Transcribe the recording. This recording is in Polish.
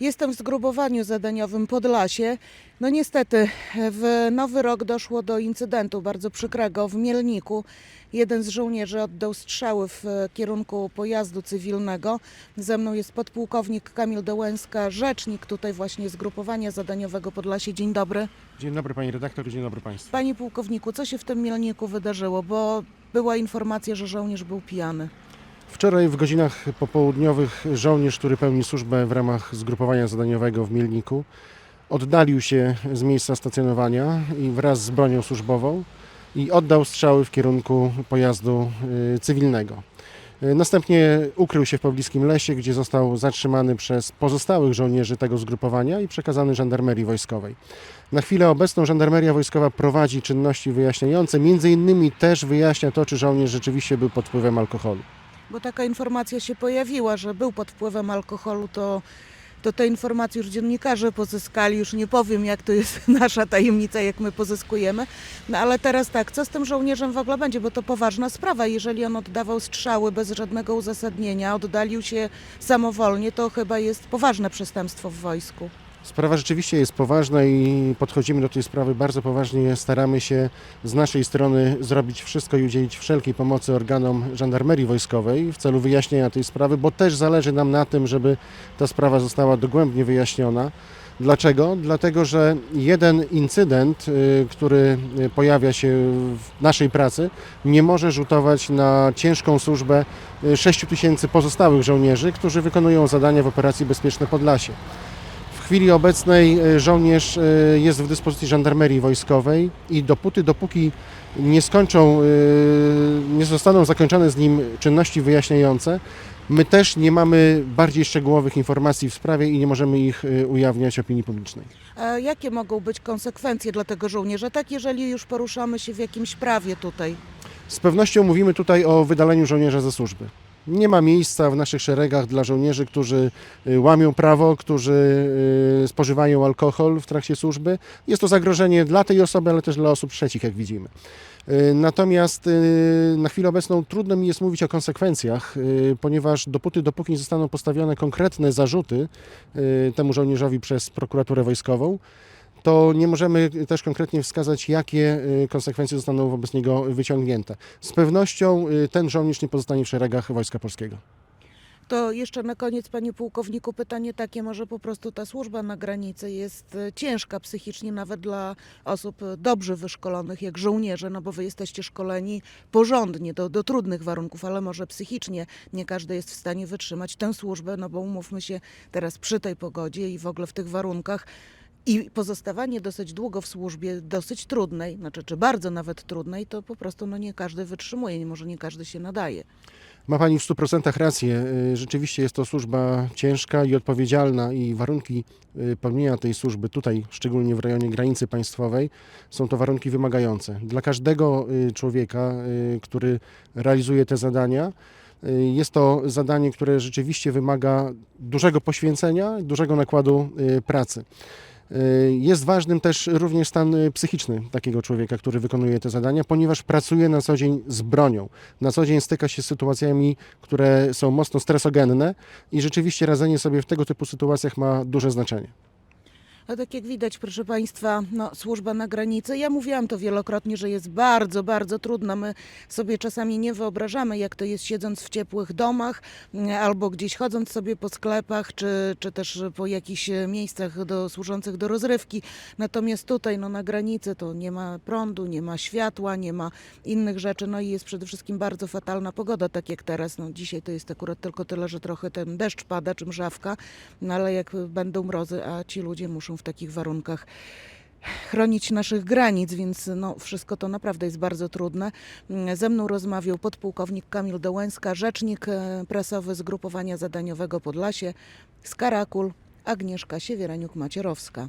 Jestem w zgrupowaniu zadaniowym Podlasie. No niestety w nowy rok doszło do incydentu bardzo przykrego w Mielniku. Jeden z żołnierzy oddał strzały w kierunku pojazdu cywilnego. Ze mną jest podpułkownik Kamil Dołęska, rzecznik tutaj właśnie zgrupowania zadaniowego Podlasie. Dzień dobry. Dzień dobry pani redaktor, dzień dobry państwu. Panie pułkowniku, co się w tym Mielniku wydarzyło? Bo była informacja, że żołnierz był pijany. Wczoraj w godzinach popołudniowych żołnierz, który pełni służbę w ramach zgrupowania zadaniowego w Mielniku, oddalił się z miejsca stacjonowania i wraz z bronią służbową i oddał strzały w kierunku pojazdu y, cywilnego. Y, Następnie ukrył się w pobliskim lesie, gdzie został zatrzymany przez pozostałych żołnierzy tego zgrupowania i przekazany żandarmerii wojskowej. Na chwilę obecną żandarmeria wojskowa prowadzi czynności wyjaśniające, między innymi też wyjaśnia to, czy żołnierz rzeczywiście był pod wpływem alkoholu. Bo taka informacja się pojawiła, że był pod wpływem alkoholu, to, to te informacje już dziennikarze pozyskali. Już nie powiem, jak to jest nasza tajemnica, jak my pozyskujemy. No ale teraz tak, co z tym żołnierzem w ogóle będzie? Bo to poważna sprawa. Jeżeli on oddawał strzały bez żadnego uzasadnienia, oddalił się samowolnie, to chyba jest poważne przestępstwo w wojsku. Sprawa rzeczywiście jest poważna i podchodzimy do tej sprawy bardzo poważnie. Staramy się z naszej strony zrobić wszystko i udzielić wszelkiej pomocy organom żandarmerii wojskowej w celu wyjaśnienia tej sprawy, bo też zależy nam na tym, żeby ta sprawa została dogłębnie wyjaśniona. Dlaczego? Dlatego, że jeden incydent, y, który y, pojawia się w naszej pracy, nie może rzutować na ciężką służbę 6 tysięcy pozostałych żołnierzy, którzy wykonują zadania w operacji Bezpieczne Podlasie. W chwili obecnej e, żołnierz e, jest w dyspozycji żandarmerii wojskowej i dopóty, dopóki nie skończą, e, nie zostaną zakończone z nim czynności wyjaśniające, my też nie mamy bardziej szczegółowych informacji w sprawie i nie możemy ich ujawniać opinii publicznej. A jakie mogą być konsekwencje dla tego żołnierza? Tak, jeżeli już poruszamy się w jakimś prawie tutaj. Z pewnością mówimy tutaj o wydaleniu żołnierza ze służby. Nie ma miejsca w naszych szeregach dla żołnierzy, którzy y, łamią prawo, którzy y, spożywają alkohol w trakcie służby. Jest to zagrożenie dla tej osoby, ale też dla osób trzecich, jak widzimy. Y, Natomiast na chwilę obecną trudno mi jest mówić o konsekwencjach, ponieważ dopóty, dopóki nie zostaną postawione konkretne zarzuty temu żołnierzowi przez prokuraturę wojskową, to nie możemy też konkretnie wskazać, jakie y, konsekwencje zostaną wobec niego wyciągnięte. Z pewnością y, ten żołnierz nie pozostanie w szeregach Wojska Polskiego. To jeszcze na koniec, panie pułkowniku, pytanie takie, może po prostu ta służba na granicy jest e, ciężka psychicznie nawet dla osób dobrze wyszkolonych, jak żołnierze, no bo wy jesteście szkoleni porządnie, do, do trudnych warunków, ale może psychicznie nie każdy jest w stanie wytrzymać tę służbę, no bo umówmy się teraz przy tej pogodzie i w ogóle w tych warunkach, i pozostawanie dosyć długo w służbie, dosyć trudnej, znaczy czy bardzo nawet trudnej, to po prostu no nie każdy wytrzymuje, może nie każdy się nadaje. Ma Pani w 100% rację. Y, Rzeczywiście jest to służba ciężka i odpowiedzialna i warunki y, pełnienia tej służby tutaj, szczególnie w rejonie granicy państwowej, są to warunki wymagające. Dla każdego y, człowieka, który realizuje te zadania, jest to zadanie, które rzeczywiście wymaga dużego poświęcenia, dużego nakładu pracy. Y, Jest ważnym też również stan y, psychiczny takiego człowieka, który wykonuje te zadania, ponieważ pracuje na co dzień z bronią. Na co dzień styka się z sytuacjami, które są mocno stresogenne i rzeczywiście radzenie sobie w tego typu sytuacjach ma duże znaczenie. A tak jak widać, proszę Państwa, no, służba na granicy, ja mówiłam to wielokrotnie, że jest bardzo, bardzo trudna. My sobie czasami nie wyobrażamy, jak to jest siedząc w ciepłych domach mm, albo gdzieś chodząc sobie po sklepach, czy, czy też po jakichś e, miejscach do, służących do rozrywki. Natomiast tutaj, no, na granicy to nie ma prądu, nie ma światła, nie ma innych rzeczy, no i jest przede wszystkim bardzo fatalna pogoda, tak jak teraz. No, dzisiaj to jest akurat tylko tyle, że trochę ten deszcz pada, czy mrzawka, no, ale jak będą mrozy, a ci ludzie muszą w takich warunkach chronić naszych granic, więc no, wszystko to naprawdę jest bardzo trudne. Ze mną rozmawiał podpułkownik Kamil Dołęska, rzecznik e, prasowy Zgrupowania Zadaniowego Podlasie z Karakul, Agnieszka Siewieraniuk-Macierowska.